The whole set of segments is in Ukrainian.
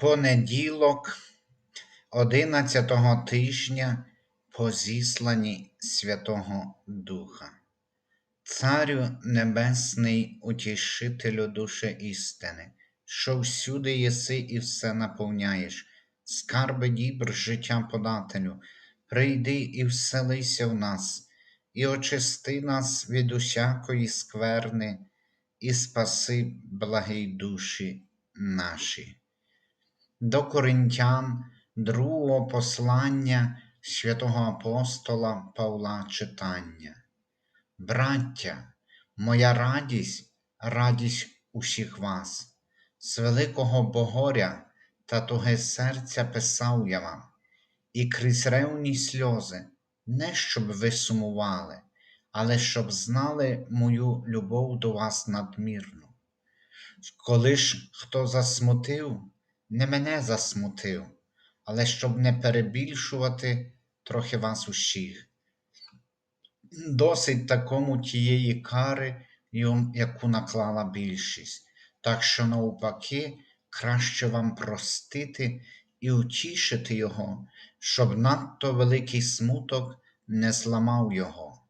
Понеділок одинадцятого тижня по зісланні Святого Духа. Царю Небесний, утішителю душе істини, що всюди єси і все наповняєш, скарби дібр життя подателю, прийди і вселися в нас, і очисти нас від усякої скверни, і спаси благий душі наші. До Коринтян другого послання святого апостола Павла читання. Браття, моя радість, радість усіх вас, з великого Богоря та туге серця писав я вам, і крізь ревні сльози, не щоб ви сумували, але щоб знали мою любов до вас надмірну. Коли ж хто засмутив, не мене засмутив, але щоб не перебільшувати трохи вас усіх. Досить такому тієї кари, яку наклала більшість, так що, навпаки, краще вам простити і утішити його, щоб надто великий смуток не зламав його.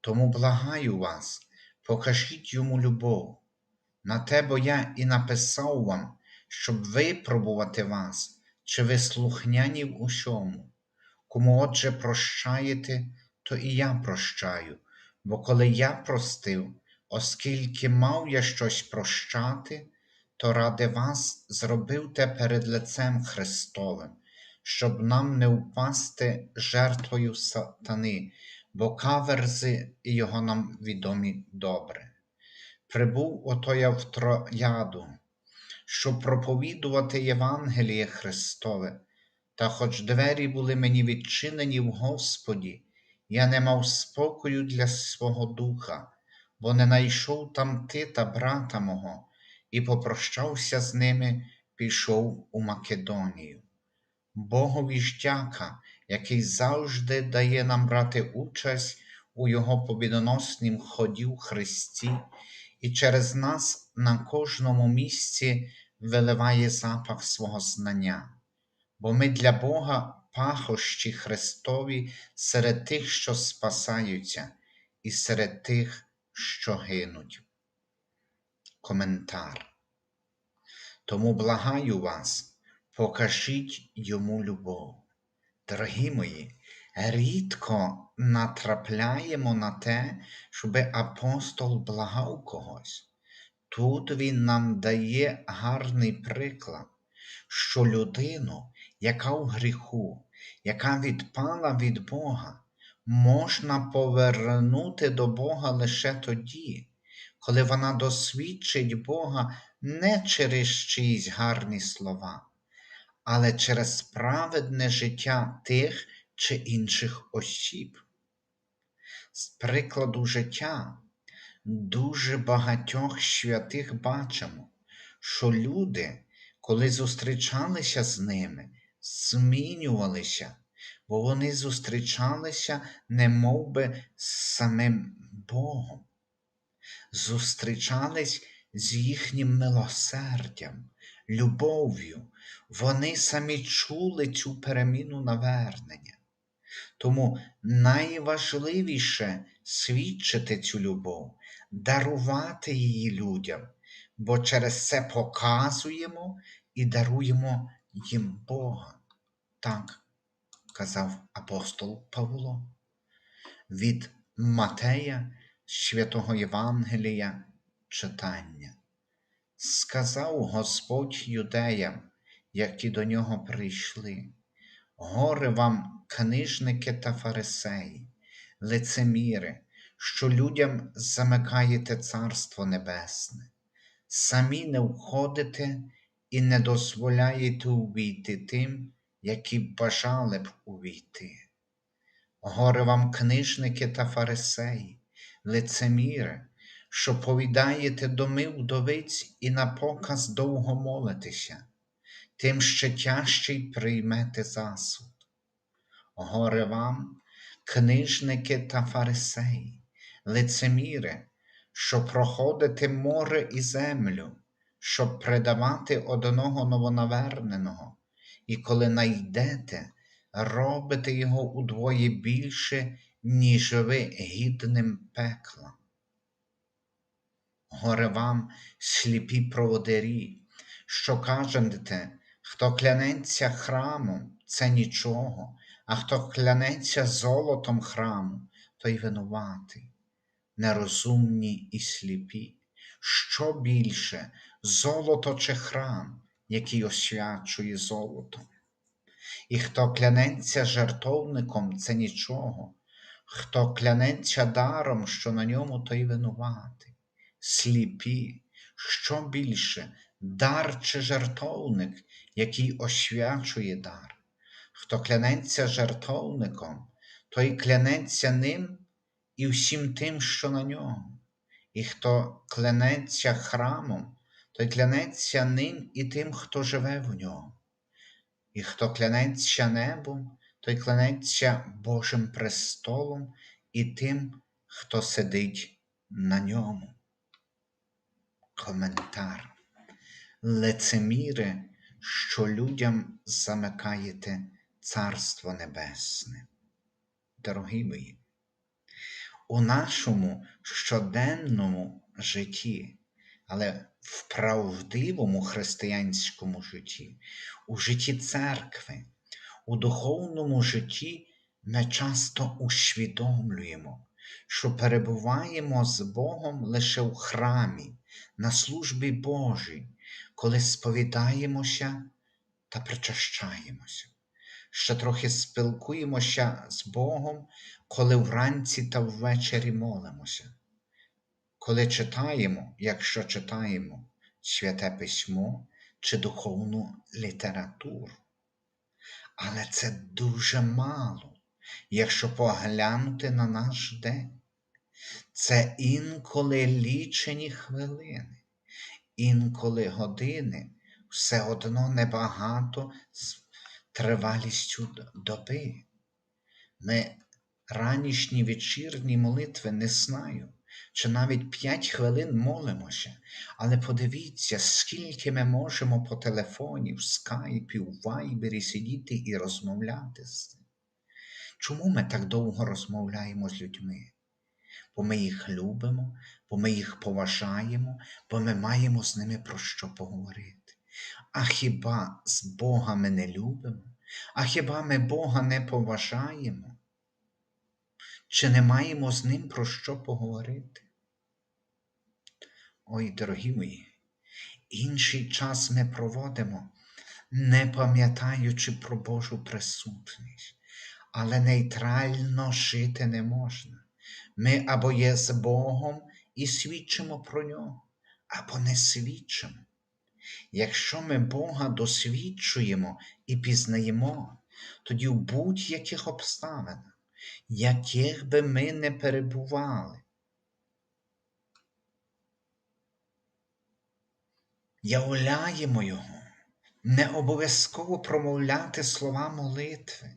Тому благаю вас, покажіть йому любов. На те бо я і написав вам, щоб випробувати вас, чи ви слухняні в усьому. Кому отже прощаєте, то і я прощаю, бо коли я простив, оскільки мав я щось прощати, то ради вас зробив те перед лицем Христовим, щоб нам не впасти жертвою сатани, бо каверзи його нам відомі добре. Прибув ото я в Трояду, щоб проповідувати Євангеліє Христове, та хоч двері були мені відчинені в Господі, я не мав спокою для свого духа, бо не найшов там Тита, брата мого, і попрощався з ними, пішов у Македонію. Богові ж дяка, який завжди дає нам брати участь у Його побідоноснім ході в Христі, і через нас на кожному місці виливає запах свого знання, бо ми для Бога пахощі Христові серед тих, що спасаються, і серед тих, що гинуть. Коментар. Тому благаю вас, покажіть йому любов. Дорогі мої, рідко натрапляємо на те, щоб апостол благав когось. Тут він нам дає гарний приклад, що людину, яка в гріху, яка відпала від Бога, можна повернути до Бога лише тоді, коли вона досвідчить Бога не через чиїсь гарні слова, але через праведне життя тих чи інших осіб. З прикладу життя дуже багатьох святих бачимо, що люди, коли зустрічалися з ними, змінювалися, бо вони зустрічалися не мов би, з самим Богом, зустрічались з їхнім милосердям, любов'ю, вони самі чули цю переміну навернення. Тому найважливіше свідчити цю любов, дарувати її людям, бо через це показуємо і даруємо їм Бога. Так казав апостол Павло. Від Матея святого Євангелія читання. Сказав Господь юдеям, які до нього прийшли. Горе вам, книжники та фарисеї, лицеміри, що людям замикаєте Царство Небесне, самі не входите і не дозволяєте увійти тим, які бажали б увійти. Горе вам, книжники та фарисеї, лицеміри, що повідаєте доми вдовиць і на показ довго молитеся, тим ще тяжчий приймете засуд. Горе вам, книжники та фарисеї, лицеміри, що проходите море і землю, щоб предавати одного новонаверненого, і коли найдете, робите його удвоє більше, ніж ви гідним пекла. Горе вам, сліпі проводирі, що кажете, хто клянеться храмом, це нічого, а хто клянеться золотом храму, той винуватий, нерозумні і сліпі. Що більше золото чи храм, який освячує золото? І хто клянеться жертовником, це нічого, хто клянеться даром, що на ньому, той винуватий. Сліпі, що більше дар чи жертовник, який освячує дар. Хто клянеться жертовником, той клянеться ним і всім тим, що на ньому. І хто клянеться храмом, той клянеться ним і тим, хто живе в ньому. І хто клянеться небом, той клянеться Божим престолом і тим, хто сидить на ньому. Коментар. Лицеміри, що людям замикаєте Царство Небесне. Дорогі мої, у нашому щоденному житті, але в правдивому християнському житті, у житті церкви, у духовному житті ми часто усвідомлюємо, що перебуваємо з Богом лише в храмі, на службі Божій, коли сповідаємося та причащаємося. Ще трохи спілкуємося з Богом, коли вранці та ввечері молимося, коли читаємо, якщо читаємо святе письмо чи духовну літературу. Але це дуже мало, якщо поглянути на наш день. Це інколи лічені хвилини, інколи години, все одно небагато з тривалістю доби. Ми ранішні вечірні молитви не знаю, чи навіть п'ять хвилин молимося, але подивіться, скільки ми можемо по телефоні, в скайпі, в вайбері сидіти і розмовляти з ним. Чому ми так довго розмовляємо з людьми? Бо ми їх любимо, бо ми їх поважаємо, бо ми маємо з ними про що поговорити. А хіба з Бога ми не любимо? А хіба ми Бога не поважаємо? Чи не маємо з Ним про що поговорити? Ой, дорогі мої, інший час ми проводимо, не пам'ятаючи про Божу присутність, але нейтрально жити не можна. Ми або є з Богом і свідчимо про нього, або не свідчимо. Якщо ми Бога досвідчуємо і пізнаємо, тоді в будь-яких обставинах, яких би ми не перебували, являємо Його, не обов'язково промовляти слова молитви,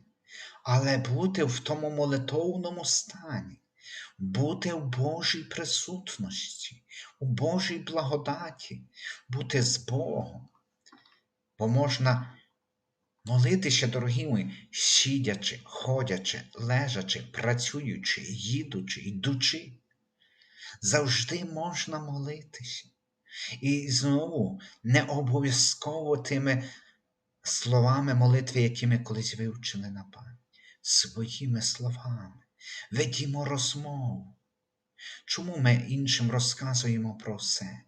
але бути в тому молитовному стані, бути в Божій присутності, у Божій благодаті, бути з Богом. Бо можна молитися, дорогі мої, сидячи, ходячи, лежачи, працюючи, їдучи, йдучи. Завжди можна молитися. І знову не обов'язково тими словами молитви, які ми колись вивчили на пам'ять, своїми словами. Ведімо розмову. Чому ми іншим розказуємо про все?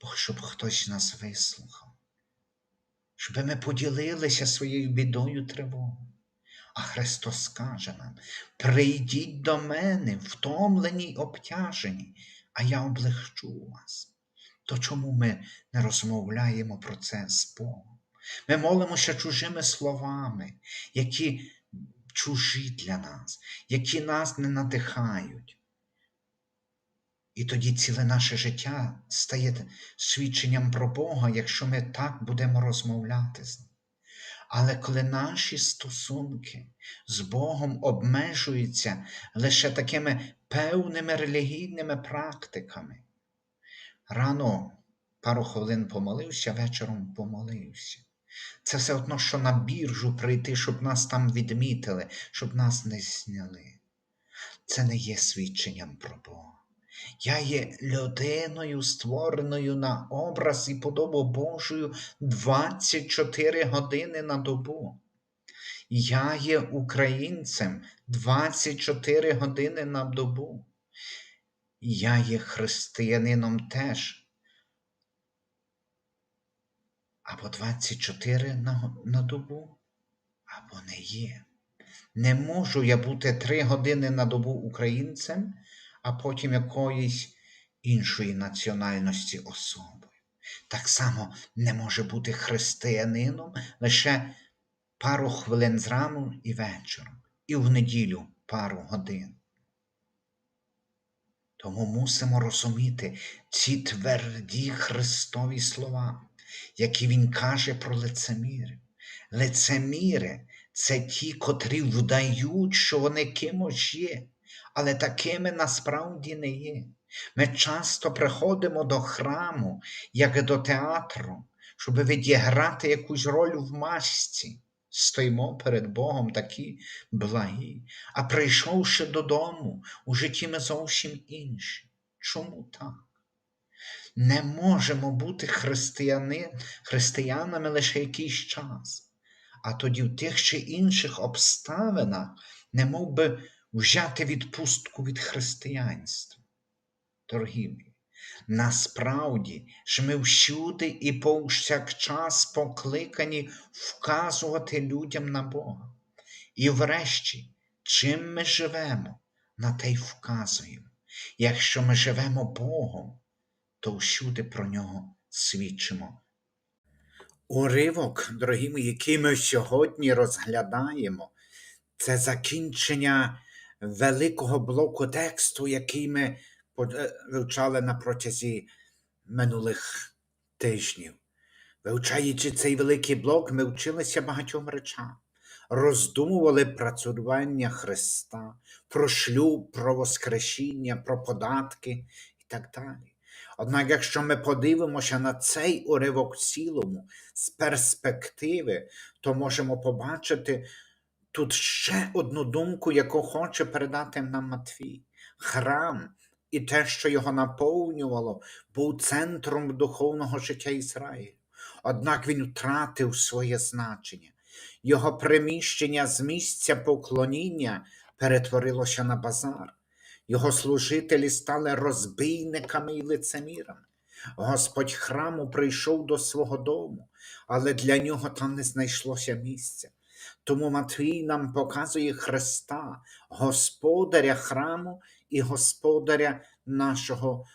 Бо щоб хтось нас вислухав, щоб ми поділилися своєю бідою тривогою. А Христос каже нам: прийдіть до мене, втомлені й обтяжені, а я облегчу вас. То чому ми не розмовляємо про це з Богом? Ми молимося чужими словами, які чужі для нас, які нас не надихають. І тоді ціле наше життя стає свідченням про Бога, якщо ми так будемо розмовляти з Ним. Але коли наші стосунки з Богом обмежуються лише такими певними релігійними практиками, рано пару хвилин помолився, вечором помолився. Це все одно, що на біржу прийти, щоб нас там відмітили, щоб нас не зняли. Це не є свідченням про Бога. Я є людиною, створеною на образ і подобу Божою 24 години на добу. Я є українцем 24 години на добу. Я є християнином теж. Або 24 на, на добу, або не є. Не можу я бути 3 години на добу українцем, а потім якоїсь іншої національності особою. Так само не може бути християнином лише пару хвилин зрану і вечором, і в неділю пару годин. Тому мусимо розуміти ці тверді Христові слова, які Він каже про лицеміри. Лицеміри це ті, котрі вдають, що вони кимось є, але такими насправді не є. Ми часто приходимо до храму, як до театру, щоб відіграти якусь роль в масці. Стоїмо перед Богом такі благі, а прийшовши додому, у житті ми зовсім інші. Чому так? Не можемо бути християни, християнами лише якийсь час, а тоді в тих чи інших обставинах не мов би взяти відпустку від християнства. Дорогі мої, насправді ж ми всюди і повсякчас покликані вказувати людям на Бога. І врешті, чим ми живемо, на те й вказуємо. Якщо ми живемо Богом, то всюди про нього свідчимо. Уривок, дорогі мої, який ми сьогодні розглядаємо, це закінчення великого блоку тексту, який ми е, вивчали на протязі минулих тижнів. Вивчаючи цей великий блок, ми вчилися багатьом речам, роздумували про цурування Христа, про шлюб, про воскрешіння, про податки і так далі. Однак, якщо ми подивимося на цей уривок в цілому з перспективи, то можемо побачити тут ще одну думку, яку хоче передати нам Матвій. Храм і те, що його наповнювало, був центром духовного життя Ізраїлю. Однак він втратив своє значення. Його приміщення з місця поклоніння перетворилося на базар. Його служителі стали розбійниками і лицемірами. Господь храму прийшов до свого дому, але для нього там не знайшлося місця. Тому Матвій нам показує Христа, Господаря храму і Господаря нашого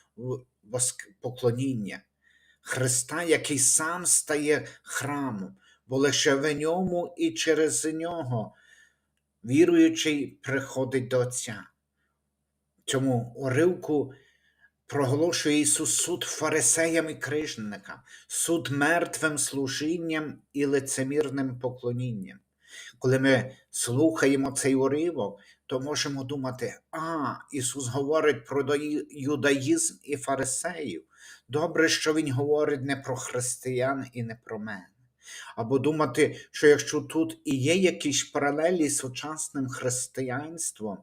поклоніння. Христа, який сам стає храмом, бо лише в ньому і через нього віруючий приходить до Отця. Цьому уривку проголошує Ісус суд фарисеям і крижникам, суд мертвим служінням і лицемірним поклонінням. Коли ми слухаємо цей уривок, то можемо думати, а, Ісус говорить про юдаїзм і фарисеїв. Добре, що Він говорить не про християн і не про мене. Або думати, що якщо тут і є якісь паралелі з сучасним християнством,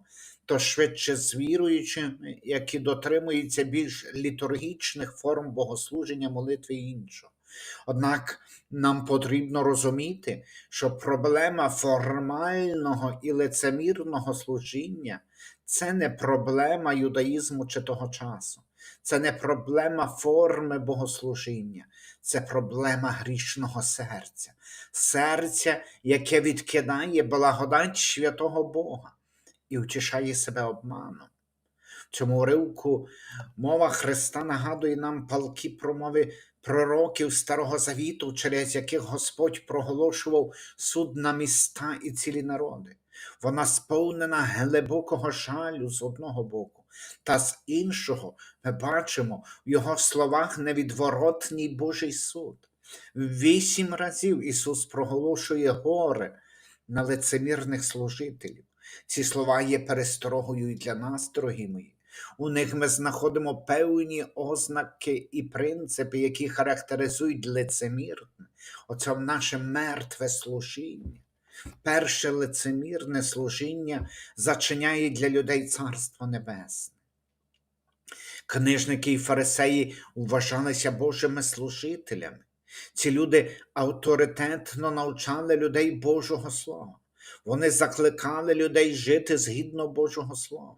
то швидше з віруючими, які дотримуються більш літургічних форм богослуження, молитви і іншого. Однак нам потрібно розуміти, що проблема формального і лицемірного служіння це не проблема юдаїзму чи того часу, це не проблема форми богослужіння, це проблема грішного серця, серця, яке відкидає благодать святого Бога і втішає себе обманом. В цьому уривку мова Христа нагадує нам палки промови пророків Старого Завіту, через яких Господь проголошував суд на міста і цілі народи. Вона сповнена глибокого жалю з одного боку, та з іншого ми бачимо в його словах невідворотній Божий суд. Вісім разів Ісус проголошує горе на лицемірних служителів. Ці слова є пересторогою і для нас, дорогі мої, У них ми знаходимо певні ознаки і принципи, які характеризують лицемірне, оце наше мертве служіння. Перше лицемірне служіння зачиняє для людей Царство Небесне. Книжники і фарисеї вважалися Божими служителями. Ці люди авторитетно навчали людей Божого Слова. Вони закликали людей жити згідно Божого Слова.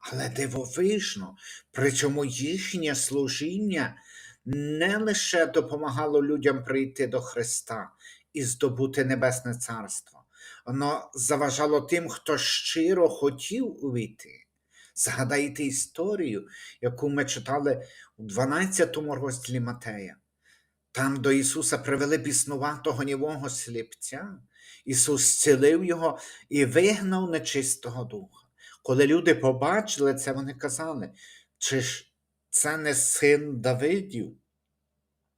Але дивовижно, причому їхнє служіння не лише допомагало людям прийти до Христа і здобути Небесне Царство, воно заважало тим, хто щиро хотів увійти. Згадайте історію, яку ми читали у 12 розділі Матея. Там до Ісуса привели біснуватого нівого сліпця. Ісус зцілив його і вигнав нечистого духа. Коли люди побачили це, вони казали, чи ж це не син Давидів?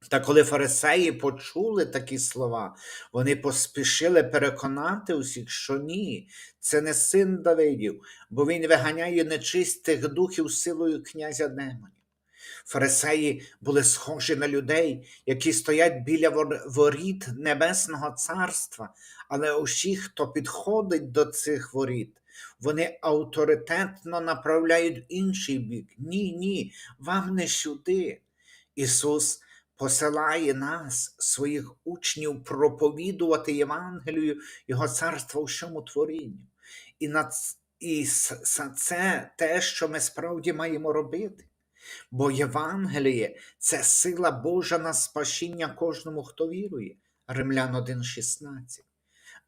Та коли фарисеї почули такі слова, вони поспішили переконати усіх, що ні, це не син Давидів, бо він виганяє нечистих духів силою князя демонів. Фарисеї були схожі на людей, які стоять біля воріт Небесного Царства, але усі, хто підходить до цих воріт, вони авторитетно направляють інший бік. Ні, ні, вам не сюди. Ісус посилає нас, своїх учнів, проповідувати Євангелію Його царства у всьому творінню. І, на і це те, що ми справді маємо робити. Бо Євангеліє це сила Божа на спасіння кожному, хто вірує. Римлян 1,16.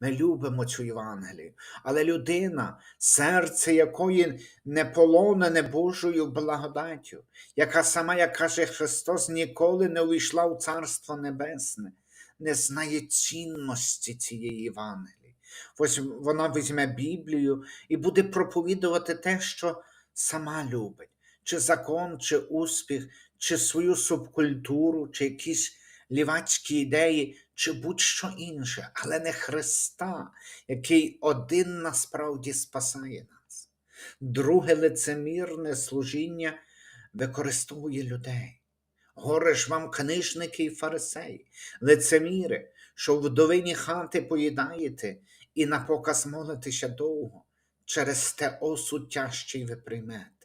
Ми любимо цю Євангелію, але людина, серце якої не полонене Божою благодаттю, яка сама, як каже Христос, ніколи не увійшла в Царство Небесне, не знає цінності цієї Євангелії. Ось вона візьме Біблію і буде проповідувати те, що сама любить чи закон, чи успіх, чи свою субкультуру, чи якісь лівацькі ідеї, чи будь-що інше, але не Христа, який один насправді спасає нас. Друге лицемірне служіння використовує людей. Горе ж вам книжники і фарисеї, лицеміри, що в вдовині хати поїдаєте і на показ молитеся довго, через те осуд тяжчий ви приймете.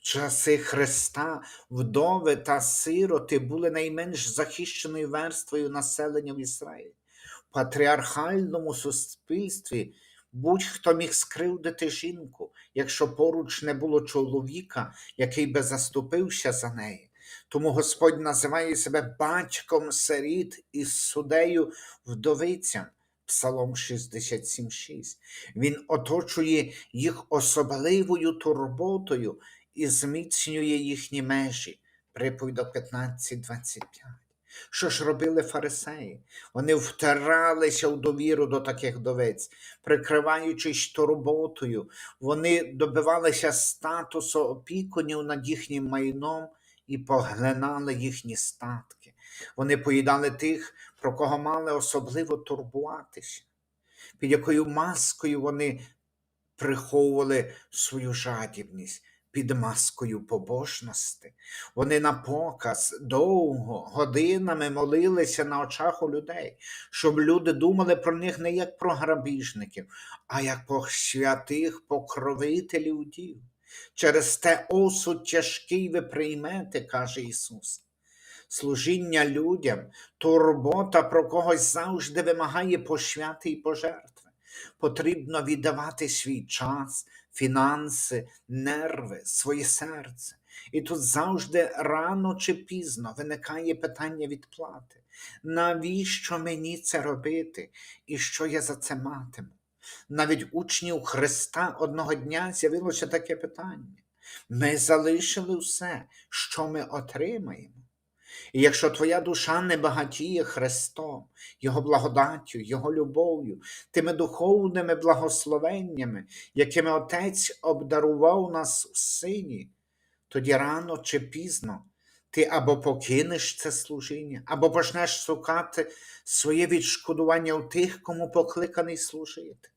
Часи Христа вдови та сироти були найменш захищеною верствою населення в Ізраїлі. В патріархальному суспільстві будь-хто міг скривдити жінку, якщо поруч не було чоловіка, який би заступився за неї. Тому Господь називає себе батьком сиріт і судею вдовицям. Псалом 67,6. Він оточує їх особливою турботою і зміцнює їхні межі. Приповідь 15.25. Що ж робили фарисеї? Вони втиралися в довіру до таких довець, прикриваючись турботою, вони добивалися статусу опікунів над їхнім майном і поглинали їхні статки. Вони поїдали тих, про кого мали особливо турбуватися, під якою маскою вони приховували свою жадібність під маскою побожності. Вони на показ довго, годинами молилися на очах у людей, щоб люди думали про них не як про грабіжників, а як про святих покровителів дів. Через те осуд тяжкий ви приймете, каже Ісус. Служіння людям, турбота про когось завжди вимагає пошвяти і пожертви. Потрібно віддавати свій час, фінанси, нерви, своє серце. І тут завжди рано чи пізно виникає питання відплати. Навіщо мені це робити і що я за це матиму? Навіть учнів Христа одного дня з'явилося таке питання. Ми залишили все, що ми отримаємо. І якщо твоя душа не багатіє Христом, Його благодаттю, Його любов'ю, тими духовними благословеннями, якими Отець обдарував нас у сині, тоді рано чи пізно ти або покинеш це служіння, або почнеш шукати своє відшкодування у тих, кому покликаний служити.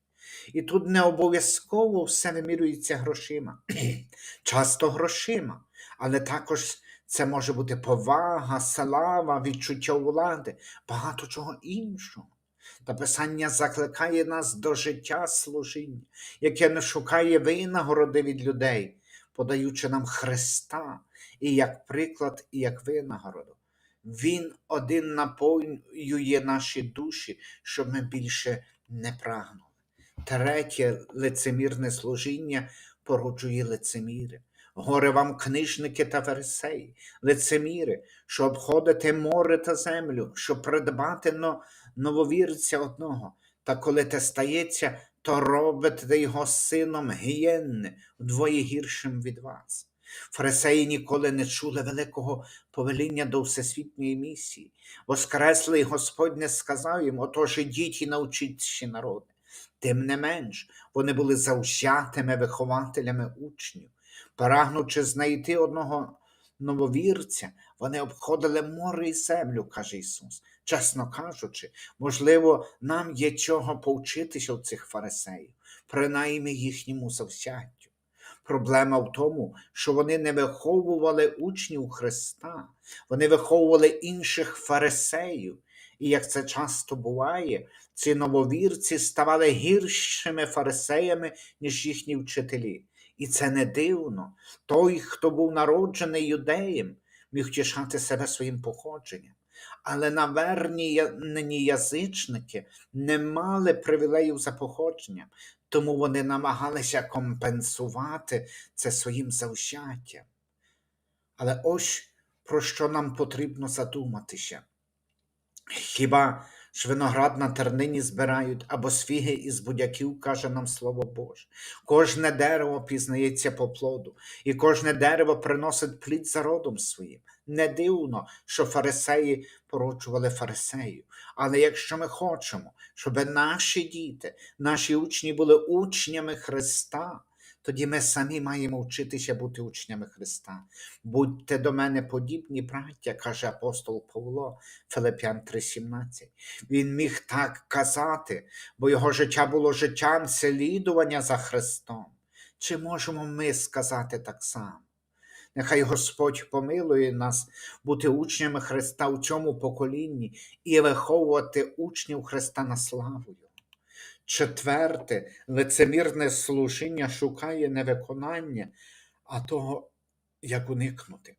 І тут не обов'язково все вимірюється грошима, часто грошима, але також це може бути повага, слава, відчуття влади, багато чого іншого. Та Писання закликає нас до життя служіння, яке не шукає винагороди від людей, подаючи нам Христа і як приклад, і як винагороду. Він один наповнює наші душі, щоб ми більше не прагнули. Третє лицемірне служіння породжує лицеміри. Горе вам, книжники та фарисеї, лицеміри, що обходите море та землю, щоб придбати но, нововірця одного. Та коли те стається, то робите його сином гієнни, вдвоє гіршим від вас. Фарисеї ніколи не чули великого повеління до всесвітньої місії. Воскреслий Господь не сказав їм, отож ідіть і навчіть народи. Тим не менш, вони були завзятими вихователями учнів. Прагнучи знайти одного нововірця, вони обходили море і землю, каже Ісус. Чесно кажучи, можливо, нам є чого повчитися у цих фарисеїв, принаймні їхньому завзяттю. Проблема в тому, що вони не виховували учнів Христа, вони виховували інших фарисеїв. І як це часто буває, ці нововірці ставали гіршими фарисеями, ніж їхні вчителі. І це не дивно. Той, хто був народжений юдеєм, міг тішати себе своїм походженням. Але навернені язичники не мали привілеїв за походженням, тому вони намагалися компенсувати це своїм завзяттям. Але ось про що нам потрібно задуматися. Хіба ж виноград на тернині збирають або свіги із будяків, каже нам слово Боже. Кожне дерево пізнається по плоду, і кожне дерево приносить плід за родом своїм. Не дивно, що фарисеї породжували фарисеїв. Але якщо ми хочемо, щоб наші діти, наші учні були учнями Христа, тоді ми самі маємо вчитися бути учнями Христа. Будьте до мене подібні, браття, каже апостол Павло, Филип'ян 3,17. Він міг так казати, бо його життя було життям слідування за Христом. Чи можемо ми сказати так само? Нехай Господь помилує нас бути учнями Христа у цьому поколінні і виховувати учнів Христа на славу. Четверте, лицемірне служіння шукає не виконання, а того, як уникнути.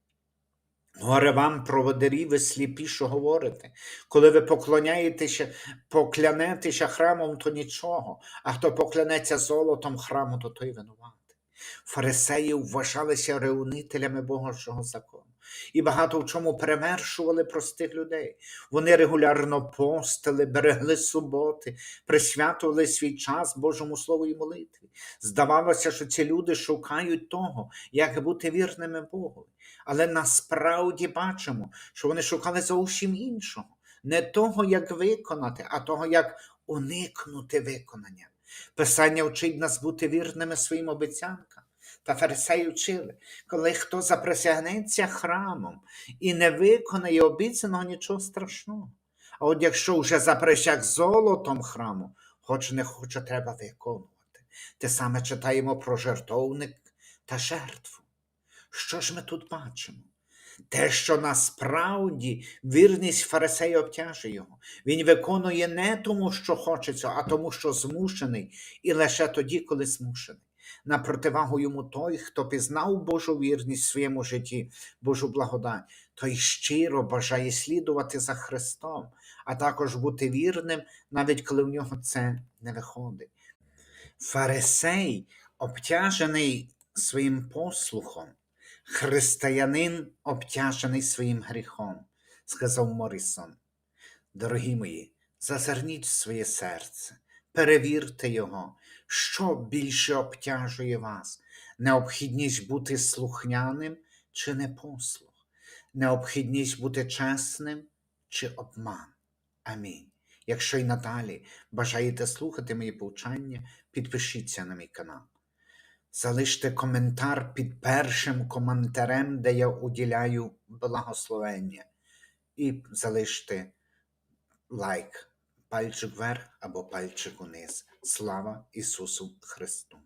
Горе вам, проводирі, ви сліпі, що говорите. Коли ви поклоняєтеся, поклянетеся храмом, то нічого, а хто поклянеться золотом храму, то той винуватий. Фарисеї вважалися реунителями Божого закону і багато в чому перевершували простих людей. Вони регулярно постили, берегли суботи, присвятували свій час Божому Слову і молитві. Здавалося, що ці люди шукають того, як бути вірними Богу. Але насправді бачимо, що вони шукали зовсім іншого, не того, як виконати, а того, як уникнути виконання. Писання вчить нас бути вірними своїм обіцянкам. Та фарисеї вчили, коли хто заприсягнеться храмом і не виконає обіцяного нічого страшного. А от якщо вже заприсяг золотом храму, хоч не хоче, треба виконувати. Те саме читаємо про жертовник та жертву. Що ж ми тут бачимо? Те, що насправді вірність фарисея обтяжує його. Він виконує не тому, що хочеться, а тому, що змушений, і лише тоді, коли змушений. На противагу йому той, хто пізнав Божу вірність в своєму житті, Божу благодать, той щиро бажає слідувати за Христом, а також бути вірним, навіть коли в нього це не виходить. Фарисей, обтяжений своїм послухом, християнин, обтяжений своїм гріхом, сказав Морісон. Дорогі мої, зазирніть в своє серце, перевірте його, що більше обтяжує вас, необхідність бути слухняним чи непослух, необхідність бути чесним чи обман. Амінь. Якщо й надалі бажаєте слухати мої повчання, підпишіться на мій канал. Залиште коментар під першим коментарем, де я уділяю благословення, і залиште лайк пальчик вверх або пальчик униз. Слава Ісусу Христу!